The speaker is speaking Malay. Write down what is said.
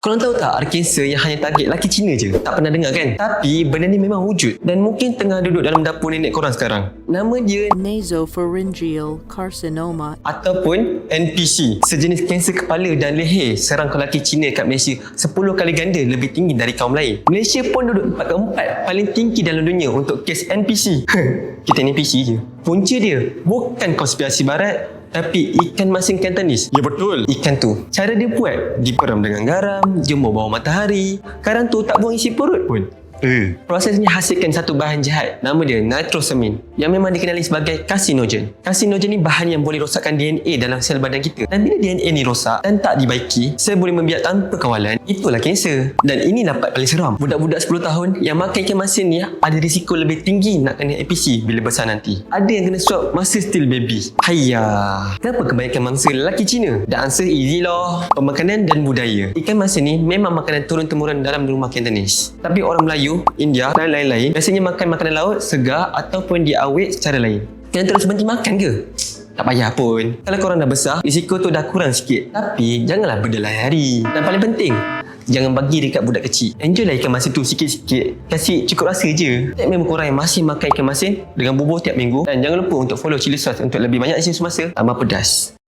Korang tahu tak ada kanser yang hanya target lelaki Cina je? Tak pernah dengar kan? Tapi benda ni memang wujud dan mungkin tengah duduk dalam dapur nenek korang sekarang. Nama dia nasopharyngeal carcinoma ataupun NPC. Sejenis kanser kepala dan leher serang lelaki Cina kat Malaysia 10 kali ganda lebih tinggi dari kaum lain. Malaysia pun duduk tempat keempat paling tinggi dalam dunia untuk kes NPC. Kita NPC je. Punca dia bukan konspirasi barat tapi ikan masin Cantonese. Ya betul. Ikan tu, cara dia buat, diperam dengan garam, jemur bawah matahari. Kadang tu tak buang isi perut pun. Eh, Prosesnya hasilkan satu bahan jahat nama dia nitrosamin yang memang dikenali sebagai karsinogen. Karsinogen ni bahan yang boleh rosakkan DNA dalam sel badan kita. Dan bila DNA ni rosak dan tak dibaiki, sel boleh membiak tanpa kawalan. Itulah kanser. Dan ini dapat paling seram. Budak-budak 10 tahun yang makan ikan masin ni ada risiko lebih tinggi nak kena APC bila besar nanti. Ada yang kena swab masa still baby. Hayya. Kenapa kebanyakan mangsa lelaki Cina? The answer easy lah. Pemakanan dan budaya. Ikan masin ni memang makanan turun-temurun dalam rumah Cantonese. Tapi orang Melayu, India dan lain-lain biasanya makan makanan laut, segar ataupun diawet secara lain. Yang terus berhenti makan ke? Tak payah pun. Kalau korang dah besar, risiko tu dah kurang sikit. Tapi janganlah berlari-lari. Dan paling penting, Jangan bagi dekat budak kecil Enjoy lah ikan masin tu sikit-sikit Kasih cukup rasa je Tak memang korang yang masih makan ikan masin Dengan bubur tiap minggu Dan jangan lupa untuk follow Chili Sauce Untuk lebih banyak isu semasa Tambah pedas